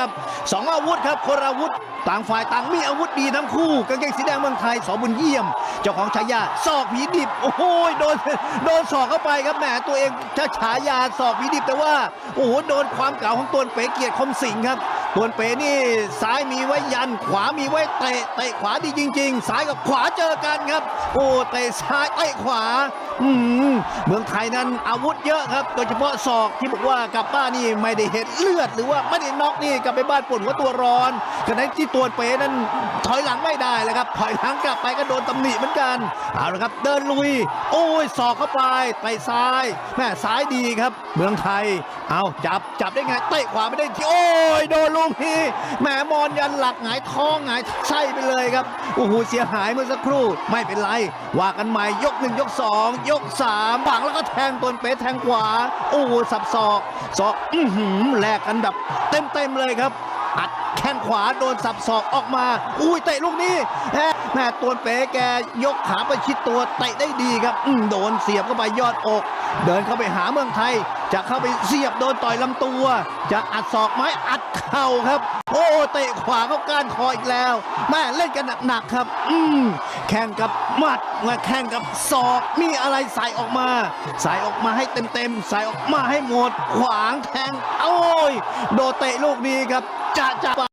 ครับสองอาวุธครับคนอาวุธ ต่างฝ่ายต่างมีอาวุธดีทั้งคู่กางเกงสีแดงเมืองไทยสอบุญเยี่ยม เจ้าของฉายาศอกผีดิบ โอ้โหโดนโดนศอกเข้าไปครับแหมตัวเองจะฉายาศอกผีดิบแต่ว่าโอ้โหโดนความเก่าของตัวเป๋เกียรติคมสิงห์ครับตัวเป๋นี่ซ้ายมีไว้ยันขวามีไว้เตะเตะขวาดีจริง ๆ ซ้ายกับขวาเจอกันครับ โอ้เตะซ้ายเตะขวาอืมเมืองไทยนั้นอาวุธเยอะครับ โดยเฉพาะศอกที่บอกว่ากลับบ้านนี่ไม่ได้เห็นเลือดหรือว่าไม่ได้น็อกนี่กับไปบ้านปวดหัวตัวร้อนขณะที่ตัวเป๋นั้นถอยหลังไม่ได้เลยครับถอยหลังกลับไปก็โดนตำหนิเหมือนกันเอาละครับเดินลุย โอ้ยศอกเข้าไปไปซ้ายแม่ซ้ายดีครับ เมืองไทย เอาจับจับได้ไงเตะขวาไม่ได้ที่โอ้ยโดนลูกนี้แหมมอนยันหลักหงายท้องหงายไส้ไปเลยครับโอ้โหเสียหายเมื่อสักครู่ไม่เป็นไรว่ากันใหม่ยกหนึ่งยกสองยกสามบังแล้วก็แทงตวนเป๋แทงขวาโอ้โหสับศอกศอกอื้อหือแลกกันแบบเต็มเต็มๆเลยครับ อัดแข้งขวาโดนสับศอกออกมา อุ้ยเตะลูกนี้แฮะแม่ตวนเป๋แกยกขาไปชิดตัวเตะได้ดีครับอืโดนเสียบเข้าไปยอดอก เดินเข้าไปหาเมืองไทย จะเข้าไปเสียบโดนต่อยลำตัว จะอัดศอกไม้อัดเข่าครับ โอ้เตะขวาเข้าก้านคออีกแล้วแม่เล่นกันหนักๆครับ อืมแข่งกับหมัดมาแข่งกับศอกมีอะไรใส่ออกมา ใส่ออกมาให้เต็มๆใส่ออกมาให้หมด ขวางแทงโอ้ยโดเตะลูกนี้ครับจะจะ